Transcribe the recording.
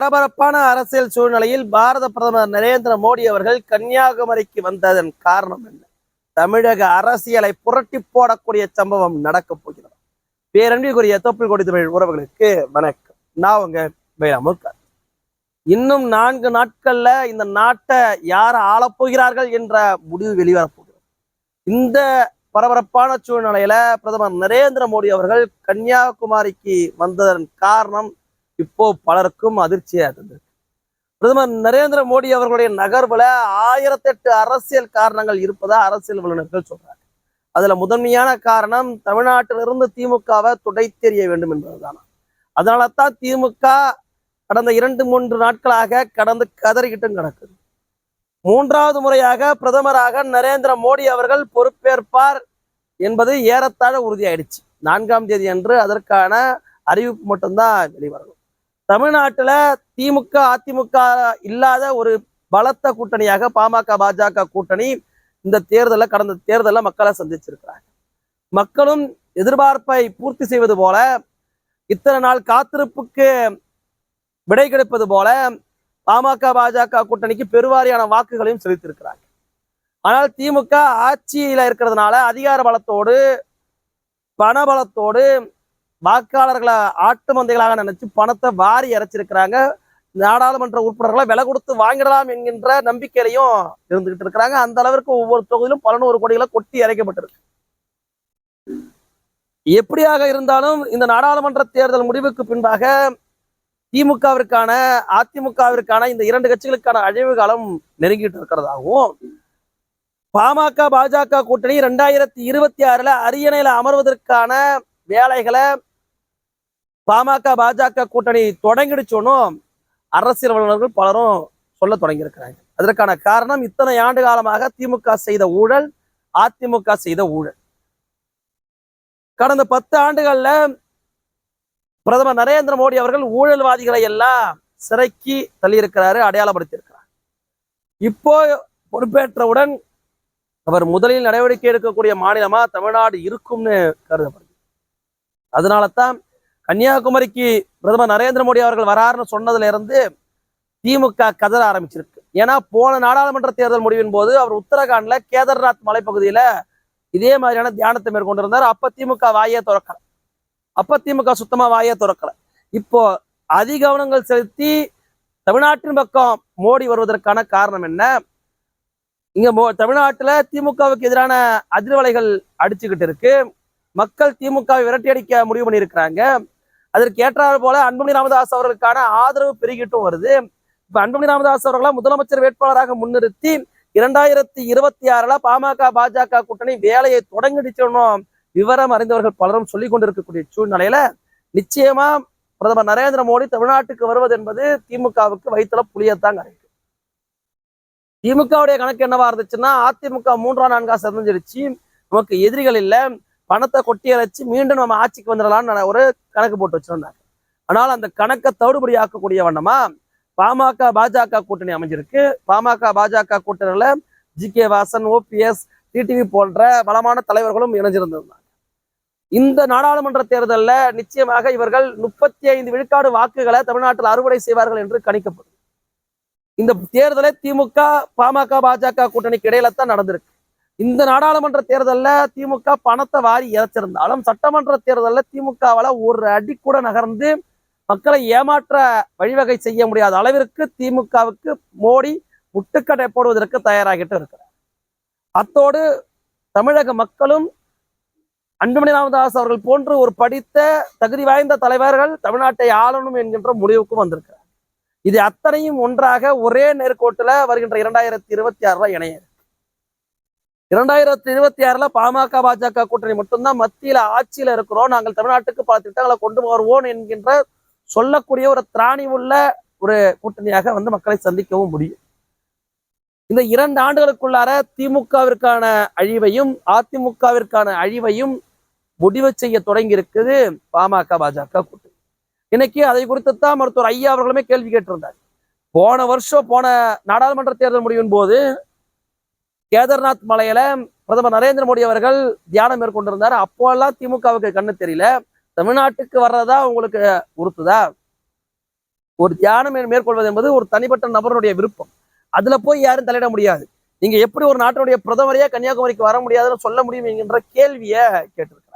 பரபரப்பான அரசியல் சூழ்நிலையில் பாரத பிரதமர் நரேந்திர மோடி அவர்கள் கன்னியாகுமரிக்கு வந்ததன் காரணம் என்ன? தமிழக அரசியலை புரட்டி போடக்கூடிய சம்பவம் நடக்கப் போகிறது. பேரன்பிற்குரிய தொப்பில் கொடி தமிழ் உறவுகளுக்கு வணக்கம். நான் உங்க வேலாமுக்க இன்னும் நான்கு நாட்கள்ல இந்த நாட்டை யார் ஆளப்போகிறார்கள் என்ற முடிவு வெளிவரப்போகிறது இந்த பரபரப்பான சூழ்நிலையில பிரதமர் நரேந்திர மோடி அவர்கள் கன்னியாகுமரிக்கு வந்ததன் காரணம் இப்போ பலருக்கும் அதிர்ச்சியாக இருந்தது. பிரதமர் நரேந்திர மோடி அவர்களுடைய நகர்வுல ஆயிரத்தெட்டு அரசியல் காரணங்கள் இருப்பதா அரசியல் வல்லுநர்கள் சொல்றாங்க. அதுல முதன்மையான காரணம் தமிழ்நாட்டிலிருந்து திமுகவை துடைத்தெறிய வேண்டும் என்பதுதான். அதனால தான் திமுக கடந்த இரண்டு மூன்று நாட்களாக கடந்து கதறிக்கிட்டும் கிடக்குது. மூன்றாவது முறையாக பிரதமராக நரேந்திர மோடி அவர்கள் பொறுப்பேற்பார் என்பது ஏறத்தாழ உறுதியாயிடுச்சு. நான்காம் தேதி அன்று அதற்கான அறிவிப்பு மட்டும்தான் வெளிவரணும். தமிழ்நாட்டில் திமுக அதிமுக இல்லாத ஒரு பலத்த கூட்டணியாக பாமக பாஜக கூட்டணி இந்த தேர்தலில் கடந்த தேர்தலில் மக்களை சந்திச்சிருக்கிறாங்க. மக்களும் எதிர்பார்ப்பை பூர்த்தி செய்வது போல இத்தனை நாள் காத்திருப்புக்கு விடை கிடைப்பது போல பாமக பாஜக கூட்டணிக்கு பெருவாரியான வாக்குகளையும் செலுத்தியிருக்கிறாங்க. ஆனால் திமுக ஆட்சியில இருக்கிறதுனால அதிகார பலத்தோடு பண பலத்தோடு வாக்காளர்களை ஆட்டு மந்தைகளாக நினைச்சு பணத்தை வாரி இறைச்சிருக்கிறாங்க. நாடாளுமன்ற உறுப்பினர்களை விலை கொடுத்து வாங்கிடலாம் என்கின்ற நம்பிக்கையிலையும் இருந்துகிட்டு இருக்கிறாங்க. அந்த அளவிற்கு ஒவ்வொரு தொகுதியிலும் பதினோரு கோடிகளை கொட்டி இறைக்கப்பட்டிருக்கு. எப்படியாக இருந்தாலும் இந்த நாடாளுமன்ற தேர்தல் முடிவுக்கு பின்பாக திமுகவிற்கான அதிமுகவிற்கான இந்த இரண்டு கட்சிகளுக்கான அழிவு காலம் நெருங்கிட்டு இருக்கிறதாகவும் பாமக பாஜக கூட்டணி ரெண்டாயிரத்தி இருபத்தி ஆறுல அரியணையில அமர்வதற்கான வேலைகளை பாமக பாஜக கூட்டணி தொடங்கிடுச்சோன்னும் அரசியல் வல்லுநர்கள் பலரும் சொல்ல தொடங்கியிருக்கிறாங்க. அதற்கான காரணம் இத்தனை ஆண்டு காலமாக திமுக செய்த ஊழல் அதிமுக செய்த ஊழல். கடந்த பத்து ஆண்டுகள்ல பிரதமர் நரேந்திர மோடி அவர்கள் ஊழல்வாதிகளை எல்லாம் சிறைக்கு தள்ளியிருக்கிறாரு அடையாளப்படுத்தியிருக்கிறார். இப்போ பொறுப்பேற்றவுடன் அவர் முதலில் நடவடிக்கை எடுக்கக்கூடிய மாநிலமா தமிழ்நாடு இருக்கும்னு கருதப்படுது. அதனால தான் கன்னியாகுமரிக்கு பிரதமர் நரேந்திர மோடி அவர்கள் வராருன்னு சொன்னதுல இருந்து திமுக கதற ஆரம்பிச்சிருக்கு. ஏன்னா போன நாடாளுமன்ற தேர்தல் முடிவின் போது அவர் உத்தரகாண்ட்ல கேதார்நாத் மலைப்பகுதியில இதே மாதிரியான தியானத்தை மேற்கொண்டிருந்தார். அப்ப திமுக வாயே திறக்கல. அப்ப திமுக சுத்தமா வாயே திறக்கல. இப்போ அதிகவனங்கள் செலுத்தி தமிழ்நாட்டின் பக்கம் மோடி வருவதற்கான காரணம் என்ன? இங்க மோ தமிழ்நாட்டுல திமுகவுக்கு எதிரான அதிர்வலைகள் அடிச்சுக்கிட்டு இருக்கு. மக்கள் திமுகவை விரட்டி அடிக்க முடிவு பண்ணியிருக்கிறாங்க. அதற்கு ஏற்றாறு போல அன்புமணி ராமதாஸ் அவர்களுக்கான ஆதரவு பெருகிட்டும் வருது. இப்ப அன்புமணி ராமதாஸ் அவர்களை முதலமைச்சர் வேட்பாளராக முன்னிறுத்தி இரண்டாயிரத்தி இருபத்தி ஆறுல பாமக பாஜக கூட்டணி வேலையை தொடங்கிடுச்சோம் விவரம் அறிந்தவர்கள் பலரும் சொல்லிக் கொண்டிருக்கக்கூடிய சூழ்நிலையில நிச்சயமா பிரதமர் நரேந்திர மோடி தமிழ்நாட்டுக்கு வருவது என்பது திமுகவுக்கு வயிற்றுல புளியத்தான் கரைக்கும் திமுகவுடைய கணக்கு என்னவா இருந்துச்சுன்னா அதிமுக மூன்றாம் நான்கா செதஞ்சிருச்சு நமக்கு எதிரிகள் இல்ல. பணத்தை கொட்டி அரைச்சு மீண்டும் நம்ம ஆட்சிக்கு வந்துடலாம்னு ஒரு கணக்கு போட்டு வச்சிருந்தாங்க ஆனால் அந்த கணக்கை தவிடுபடி ஆக்கக்கூடிய வண்ணமா பாமக பாஜக கூட்டணி அமைஞ்சிருக்கு. பாமக பாஜக கூட்டணியில G. K. Vasan OPS TTV போன்ற பலமான தலைவர்களும் இணைஞ்சிருந்திருந்தாங்க. இந்த நாடாளுமன்ற தேர்தலில் நிச்சயமாக இவர்கள் முப்பத்தி ஐந்து விழுக்காடு வாக்குகளை தமிழ்நாட்டில் அறுவடை செய்வார்கள் என்று கணிக்கப்படும். இந்த தேர்தலை திமுக பாமக பாஜக கூட்டணிக்கு இடையில தான் நடந்திருக்கு. இந்த நாடாளுமன்ற தேர்தலில் திமுக பணத்தை வாரி இறைச்சிருந்தாலும் சட்டமன்ற தேர்தலில் திமுகவால ஒரு அடி கூட நகர்ந்து மக்களை ஏமாற்ற வழிவகை செய்ய முடியாத அளவிற்கு திமுகவுக்கு மோடி முட்டுக்கடை போடுவதற்கு தயாராகிட்டு இருக்கிறார். அத்தோடு தமிழக மக்களும் அன்புமணி ராமதாஸ் அவர்கள் போன்று ஒரு படித்த தகுதி வாய்ந்த தலைவர்கள் தமிழ்நாட்டை ஆளணும் என்கின்ற முடிவுக்கும் வந்திருக்கிறார். இது அத்தனையும் ஒன்றாக ஒரே நேர்கோட்டுல வருகின்ற இரண்டாயிரத்தி இருபத்தி ஆறுல இணைய இரண்டாயிரத்தி இருபத்தி ஆறுல பாமக பாஜக கூட்டணி மட்டும்தான் மத்தியில ஆட்சியில இருக்கிறோம். நாங்கள் தமிழ்நாட்டுக்கு பல திட்டங்களை கொண்டு வருவோம் என்கின்ற சொல்லக்கூடிய ஒரு திராணி உள்ள ஒரு கூட்டணியாக வந்து மக்களை சந்திக்கவும் முடியும். இந்த இரண்டு ஆண்டுகளுக்குள்ளார திமுகவிற்கான அழிவையும் அதிமுகவிற்கான அழிவையும் முடிவு செய்ய தொடங்கி இருக்குது பாமக பாஜக கூட்டணி. இன்னைக்கு அதை குறித்து தான் மருத்துவர் ஐயா அவர்களுமே கேள்வி கேட்டிருந்தார். போன வருஷம் போன நாடாளுமன்ற தேர்தல் முடிவின் போது கேதார்நாத் மலையில பிரதமர் நரேந்திர மோடி அவர்கள் தியானம் மேற்கொண்டிருந்தார். அப்போல்லாம் திமுகவுக்கு கண்ணு தெரியல. தமிழ்நாட்டுக்கு வர்றதா உங்களுக்கு உறுத்துதா? ஒரு தியானம் மேற்கொள்வது என்பது ஒரு தனிப்பட்ட நபருடைய விருப்பம். அதுல போய் யாரும் தலையிட முடியாது. நீங்க எப்படி ஒரு நாட்டினுடைய பிரதமரையே கன்னியாகுமரிக்கு வர முடியாதுன்னு சொல்ல முடியும் என்கின்ற கேள்வியை கேட்டிருக்காங்க.